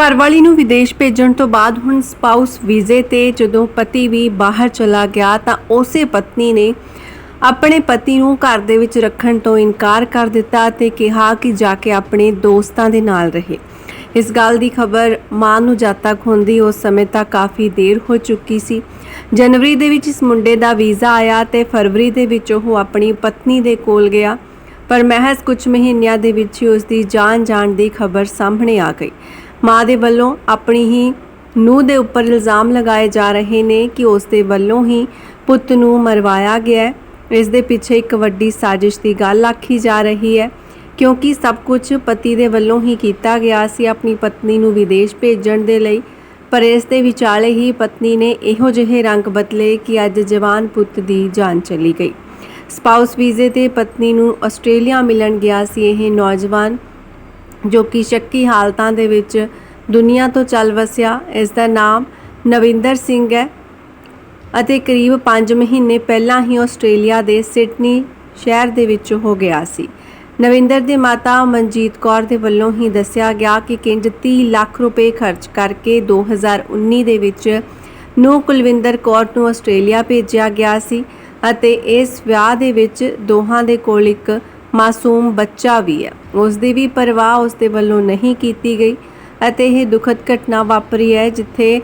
ਘਰਵਾਲੀ ਨੂੰ ਵਿਦੇਸ਼ ਭੇਜਣ ਤੋਂ ਬਾਅਦ ਹੁਣ ਸਪਾਊਸ ਵੀਜ਼ੇ ਤੇ ਜਦੋਂ ਪਤੀ ਵੀ ਬਾਹਰ ਚਲਾ ਗਿਆ ਤਾਂ ਉਸੇ ਪਤਨੀ ਨੇ ਆਪਣੇ ਪਤੀ ਨੂੰ ਘਰ ਦੇ ਵਿੱਚ ਰੱਖਣ ਤੋਂ ਇਨਕਾਰ ਕਰ ਦਿੱਤਾ ਤੇ ਕਿਹਾ ਕਿ ਜਾ ਕੇ ਆਪਣੇ ਦੋਸਤਾਂ ਦੇ ਨਾਲ ਰਹੇ। ਇਸ ਗੱਲ ਦੀ ਖਬਰ ਮਾਂ ਨੂੰ ਜਦ ਤੱਕ ਹੁੰਦੀ, ਉਸ ਸਮੇਂ ਤੱਕ ਕਾਫੀ ਦੇਰ ਹੋ ਚੁੱਕੀ ਸੀ। ਜਨਵਰੀ ਦੇ ਵਿੱਚ ਇਸ ਮੁੰਡੇ ਦਾ ਵੀਜ਼ਾ ਆਇਆ ਤੇ ਫਰਵਰੀ ਦੇ ਵਿੱਚ ਉਹ ਆਪਣੀ ਪਤਨੀ ਦੇ ਕੋਲ ਗਿਆ, ਪਰ ਮਹਿਜ਼ ਕੁਝ ਮਹੀਨਿਆਂ ਦੇ ਵਿੱਚ ਹੀ ਉਸ ਦੀ ਜਾਨ ਜਾਣ ਦੀ ਖਬਰ ਸਾਹਮਣੇ ਆ ਗਈ। ਮਾਂ ਦੇ ਵੱਲੋਂ ਆਪਣੀ ਹੀ ਨੂੰਹ ਦੇ ਉੱਪਰ ਇਲਜ਼ਾਮ ਲਗਾਏ ਜਾ ਰਹੇ ਨੇ ਕਿ ਉਸ ਦੇ ਵੱਲੋਂ ਹੀ ਪੁੱਤ ਨੂੰ ਮਰਵਾਇਆ ਗਿਆ ਹੈ। ਇਸ ਦੇ ਪਿੱਛੇ ਇੱਕ ਵੱਡੀ ਸਾਜ਼ਿਸ਼ ਦੀ ਗੱਲ ਆਖੀ ਜਾ ਰਹੀ ਹੈ, ਕਿਉਂਕਿ ਸਭ ਕੁਝ ਪਤੀ ਦੇ ਵੱਲੋਂ ਹੀ ਕੀਤਾ ਗਿਆ ਸੀ। ਆਪਣੀ ਪਤਨੀ ਨੂੰ ਵਿਦੇਸ਼ ਭੇਜਣ ਦੇ ਲਈ, ਪਰ ਇਸ ਦੇ ਵਿਚਾਲੇ ਹੀ ਪਤਨੀ ਨੇ ਇਹੋ ਜਿਹੇ ਰੰਗ ਬਦਲੇ ਕਿ ਅੱਜ ਜਵਾਨ ਪੁੱਤ ਦੀ ਜਾਨ ਚਲੀ ਗਈ। ਸਪਾਊਸ ਵੀਜ਼ੇ ਤੇ ਪਤਨੀ ਨੂੰ ਆਸਟ੍ਰੇਲੀਆ ਮਿਲਣ ਗਿਆ ਸੀ। ਇਹ ਨੌਜਵਾਨ ਜੋ ਕਿ ਸ਼ੱਕੀ ਹਾਲਤਾਂ ਦੇ ਵਿੱਚ ਦੁਨੀਆ ਤੋਂ ਚੱਲ ਵਸਿਆ, ਇਸ ਦਾ ਨਾਮ ਨਵਿੰਦਰ ਸਿੰਘ ਹੈ ਅਤੇ ਕਰੀਬ 5 ਮਹੀਨੇ ਪਹਿਲਾਂ ਹੀ ਆਸਟ੍ਰੇਲੀਆ ਦੇ ਸਿਡਨੀ ਸ਼ਹਿਰ ਦੇ ਵਿੱਚ ਹੋ ਗਿਆ ਸੀ। ਨਵਿੰਦਰ ਦੀ ਮਾਤਾ ਮਨਜੀਤ ਕੌਰ ਦੇ ਵੱਲੋਂ ਹੀ ਦੱਸਿਆ ਗਿਆ ਕਿ ਕਿੰਜ 30 ਲੱਖ ਰੁਪਏ ਖਰਚ ਕਰਕੇ 2019 ਦੇ ਵਿੱਚ ਨੂੰ ਕੁਲਵਿੰਦਰ ਕੌਰ ਨੂੰ ਆਸਟ੍ਰੇਲੀਆ ਭੇਜਿਆ ਗਿਆ ਸੀ ਅਤੇ ਇਸ ਵਿਆਹ ਦੇ ਵਿੱਚ ਦੋਹਾਂ ਦੇ ਕੋਲ ਇੱਕ ਮਾਸੂਮ ਬੱਚਾ ਵੀ ਹੈ। ਉਸ ਦੀ ਵੀ ਪਰਵਾਹ ਉਸ ਦੇ ਵੱਲੋਂ ਨਹੀਂ ਕੀਤੀ ਗਈ ਅਤੇ ਇਹ ਦੁਖਦ ਘਟਨਾ ਵਾਪਰੀ ਹੈ ਜਿੱਥੇ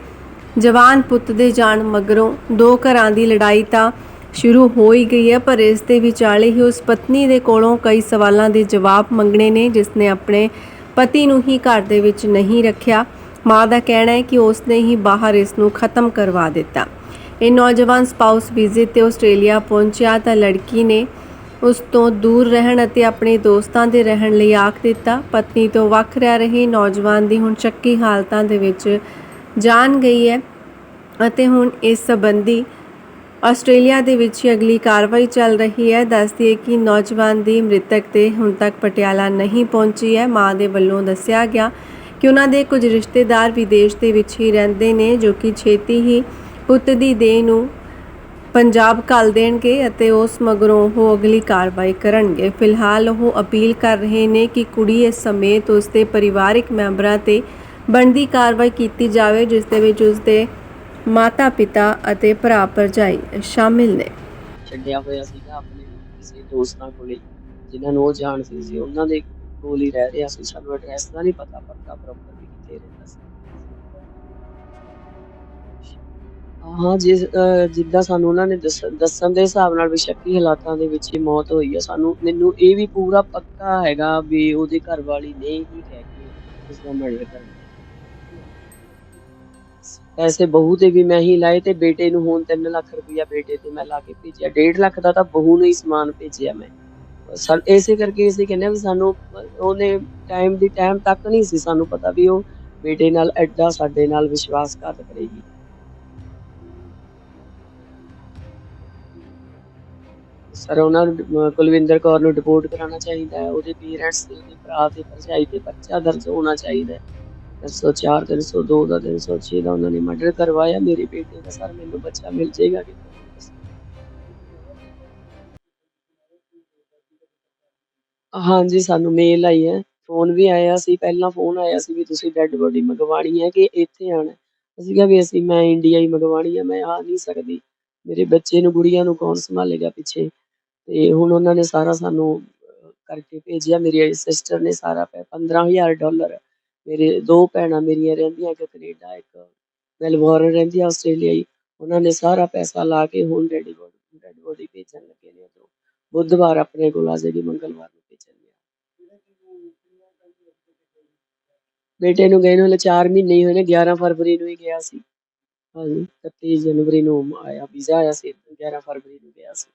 ਜਵਾਨ ਪੁੱਤ ਦੇ ਜਾਣ ਮਗਰੋਂ ਦੋ ਘਰਾਂ ਦੀ ਲੜਾਈ ਤਾਂ ਸ਼ੁਰੂ ਹੋ ਹੀ ਗਈ ਹੈ, ਪਰ ਇਸ ਦੇ ਵਿਚਾਲੇ ਹੀ ਉਸ ਪਤਨੀ ਦੇ ਕੋਲੋਂ ਕਈ ਸਵਾਲਾਂ ਦੇ ਜਵਾਬ ਮੰਗਣੇ ਨੇ ਜਿਸ ਨੇ ਆਪਣੇ ਪਤੀ ਨੂੰ ਹੀ ਘਰ ਦੇ ਵਿੱਚ ਨਹੀਂ ਰੱਖਿਆ। ਮਾਂ ਦਾ ਕਹਿਣਾ ਹੈ ਕਿ ਉਸ ਨੇ ਹੀ ਬਾਹਰ ਇਸ ਨੂੰ ਖਤਮ ਕਰਵਾ ਦਿੱਤਾ। ਇਹ ਨੌਜਵਾਨ ਸਪਾਊਸ ਵੀਜ਼ੇ ਤੇ ਆਸਟ੍ਰੇਲੀਆ ਪਹੁੰਚਿਆ ਤਾਂ ਲੜਕੀ ਨੇ ਉਸ ਤੋਂ ਦੂਰ ਰਹਿਣ ਅਤੇ ਆਪਣੇ ਦੋਸਤਾਂ ਦੇ ਰਹਿਣ ਲਈ ਆਖ ਦਿੱਤਾ। ਪਤਨੀ ਤੋਂ ਵੱਖ ਰਹਿ ਰਹੇ ਨੌਜਵਾਨ ਦੀ ਹੁਣ ਚੱਕੀ ਹਾਲਤਾਂ ਦੇ ਵਿੱਚ ਜਾਣ ਗਈ ਹੈ ਅਤੇ ਹੁਣ ਇਸ ਸੰਬੰਧੀ ਆਸਟ੍ਰੇਲੀਆ ਦੇ ਵਿੱਚ ਅਗਲੀ ਕਾਰਵਾਈ ਚੱਲ ਰਹੀ ਹੈ। ਦੱਸਦੀ ਹੈ ਕਿ ਨੌਜਵਾਨ ਦੀ ਮ੍ਰਿਤਕ ਤੇ ਹੁਣ ਤੱਕ ਪਟਿਆਲਾ ਨਹੀਂ ਪਹੁੰਚੀ ਹੈ। ਮਾਂ ਦੇ ਵੱਲੋਂ ਦੱਸਿਆ ਗਿਆ ਕਿ ਉਹਨਾਂ ਦੇ ਕੁਝ ਰਿਸ਼ਤੇਦਾਰ ਵਿਦੇਸ਼ ਦੇ ਵਿੱਚ ਹੀ ਰਹਿੰਦੇ ਨੇ, ਜੋ ਕਿ ਛੇਤੀ ਹੀ ਪੁੱਤ ਦੀ ਦੇਹ ਨੂੰ ਪੰਜਾਬ ਘੱਲ ਦੇਣਗੇ ਅਤੇ ਉਸ ਮਗਰੋਂ ਉਹ ਅਗਲੀ ਕਾਰਵਾਈ ਕਰਨਗੇ। ਫਿਲਹਾਲ ਉਹ ਅਪੀਲ ਕਰ ਰਹੇ ਨੇ ਕਿ ਕੁੜੀ ਇਸ ਸਮੇਤ ਉਸ ਦੇ ਪਰਿਵਾਰਕ ਮੈਂਬਰਾਂ ਤੇ ਬਣਦੀ ਕਾਰਵਾਈ ਕੀਤੀ ਜਾਵੇ, ਜਿਸ ਦੇ ਵਿੱਚ ਉਸ ਦੇ ਮਾਤਾ ਪਿਤਾ ਅਤੇ ਭਰਾ ਭਰਜਾਈ ਸ਼ਾਮਿਲ ਨੇ। ਛੱਡਿਆ ਹੋਇਆ ਸੀਗਾ ਆਪਣੇ ਕਿਸੇ ਦੋਸਤਾਂ ਕੋਲੇ, ਜਿਨ੍ਹਾਂ ਨੂੰ ਉਹ ਜਾਣਦੇ ਸੀ ਉਹਨਾਂ ਦੇ ਕੋਲ ਹੀ ਰਹਿ ਰਿਹਾ ਸੀ। ਸਾਨੂੰ ਐਡਰੈਸ ਦਾ ਨਹੀਂ ਪਤਾ, ਪੱਕਾ ਪ੍ਰੋਪਰ ਕਿੱਥੇ ਰਹਿੰਦਾ ਸੀ। ਹਾਂ, ਜਿਸ, ਅਹ, ਜਿੱਦਾਂ ਸਾਨੂੰ ਉਹਨਾਂ ਨੇ ਦੱਸਣ ਦੇ ਹਿਸਾਬ ਨਾਲ ਵੀ ਸ਼ੱਕੀ ਹਾਲਾਤਾਂ ਦੇ ਵਿੱਚ ਹੀ ਮੌਤ ਹੋਈ ਹੈ ਸਾਨੂੰ, ਮੈਨੂੰ ਇਹ ਵੀ ਪੂਰਾ ਪੱਕਾ ਹੈਗਾ ਵੀ ਉਹਦੇ ਘਰ ਵਾਲੀ ਨੇ ਹੀ ਕਹਿ ਕੇ ਉਸ ਦਾ ਮਰਡਰ ਕਰ ਪੈਸੇ ਬਹੂ ਤੇ ਵੀ ਮੈਂ ਹੀ ਲਾਏ ਤੇ ਬੇਟੇ ਨੂੰ ਹੁਣ 3 ਲੱਖ ਰੁਪਇਆ ਬੇਟੇ ਤੇ ਮੈਂ ਲਾ ਕੇ ਭੇਜਿਆ। 1.5 ਲੱਖ ਦਾ ਤਾਂ ਬਹੂ ਨੂੰ ਹੀ ਸਮਾਨ ਭੇਜਿਆ ਮੈਂ। ਸਾ- ਇਸੇ ਕਰਕੇ ਅਸੀਂ ਕਹਿੰਦੇ ਵੀ ਸਾਨੂੰ, ਉਹਨੇ ਟਾਈਮ ਦੀ ਟਾਈਮ ਤੱਕ ਨਹੀਂ ਸੀ ਸਾਨੂੰ ਪਤਾ ਵੀ ਉਹ ਬੇਟੇ ਨਾਲ ਐਡਾ ਸਾਡੇ ਨਾਲ ਵਿਸ਼ਵਾਸਘਾਤ ਕਰੇਗੀ। ਸਰ, ਉਹਨਾਂ ਨੂੰ ਕੁਲਵਿੰਦਰ ਕੌਰ ਨੂੰ ਰਿਪੋਰਟ ਕਰਾਉਣਾ ਚਾਹੀਦਾ ਹੈ। ਉਹਦੇ ਪੇਰੈਂਟਸ ਤੇ ਉਹਦੇ ਭਰਾ ਤੇ ਭਰਜਾਈ ਤੇ ਬੱਚਾ ਦਰਜ ਹੋਣਾ ਚਾਹੀਦਾ ਹੈ। 304 302 ਦਾ 306 ਦਾ ਉਹਨਾਂ ਨੇ ਮਰਡਰ ਕਰਵਾਇਆ। ਮੇਰੇ ਬੇਟੇ ਦਾ ਸਰ, ਮੈਨੂੰ ਬੱਚਾ ਮਿਲ ਜਾਏਗਾ ਕਿ ਹਾਂਜੀ, ਸਾਨੂੰ ਮੇਲ ਆਈ ਹੈ। ਫੋਨ ਵੀ ਆਇਆ ਸੀ। ਪਹਿਲਾਂ ਫੋਨ ਆਇਆ ਸੀ ਵੀ ਤੁਸੀਂ ਡੈੱਡ ਬੋਡੀ ਮੰਗਵਾਣੀ ਹੈ ਕਿ ਇੱਥੇ ਆਣਾ ਅਸੀਂ ਕਿਹਾ ਵੀ ਅਸੀਂ, ਮੈਂ ਇੰਡੀਆ ਹੀ ਮੰਗਵਾਣੀ ਹੈ, ਮੈਂ ਆ ਨਹੀਂ ਸਕਦੀ। ਮੇਰੇ ਬੱਚੇ ਨੂੰ, ਗੁੜੀਆਂ ਨੂੰ ਕੌਣ ਸੰਭਾਲੇਗਾ ਪਿੱਛੇ? ਤੇ ਹੁਣ ਉਹਨਾਂ ਨੇ ਸਾਰਾ ਸਾਨੂੰ ਕਰਕੇ ਭੇਜਿਆ। ਮੇਰੀ ਸਿਸਟਰ ਨੇ ਸਾਰਾ ਪੈ 15000 ਡਾਲਰ। ਮੇਰੇ ਦੋ ਭੈਣਾਂ ਮੇਰੀਆਂ ਰਹਿੰਦੀਆਂ ਇੱਕ ਕੈਨੇਡਾ, ਇੱਕ ਮੈਲਬੌਰਨ ਰਹਿੰਦੀ ਆ ਆਸਟ੍ਰੇਲੀਆ ਉਹਨਾਂ ਨੇ ਸਾਰਾ ਪੈਸਾ ਲਾ ਕੇ ਹੁਣ ਡੈਡੀ ਬੋਡੀ ਡੈਡ ਬੋਡੀ ਭੇਜਣ ਲੱਗੇ ਨੇ ਉਧਰੋਂ। ਬੁੱਧਵਾਰ ਆਪਣੇ ਕੋਲ ਆ ਜਾਏਗੀ, ਮੰਗਲਵਾਰ ਨੂੰ ਭੇਜਣਗੇ ਬੇਟੇ ਨੂੰ ਗਏ ਨੂੰ ਹਲੇ 4 ਮਹੀਨੇ ਹੀ ਹੋਏ ਨੇ 11 ਫਰਵਰੀ ਨੂੰ ਹੀ ਗਿਆ ਸੀ। ਹਾਂਜੀ 31 ਜਨਵਰੀ ਨੂੰ ਆਇਆ, ਵੀਜ਼ਾ ਆਇਆ ਸੀ 11 ਫਰਵਰੀ ਨੂੰ ਗਿਆ ਸੀ।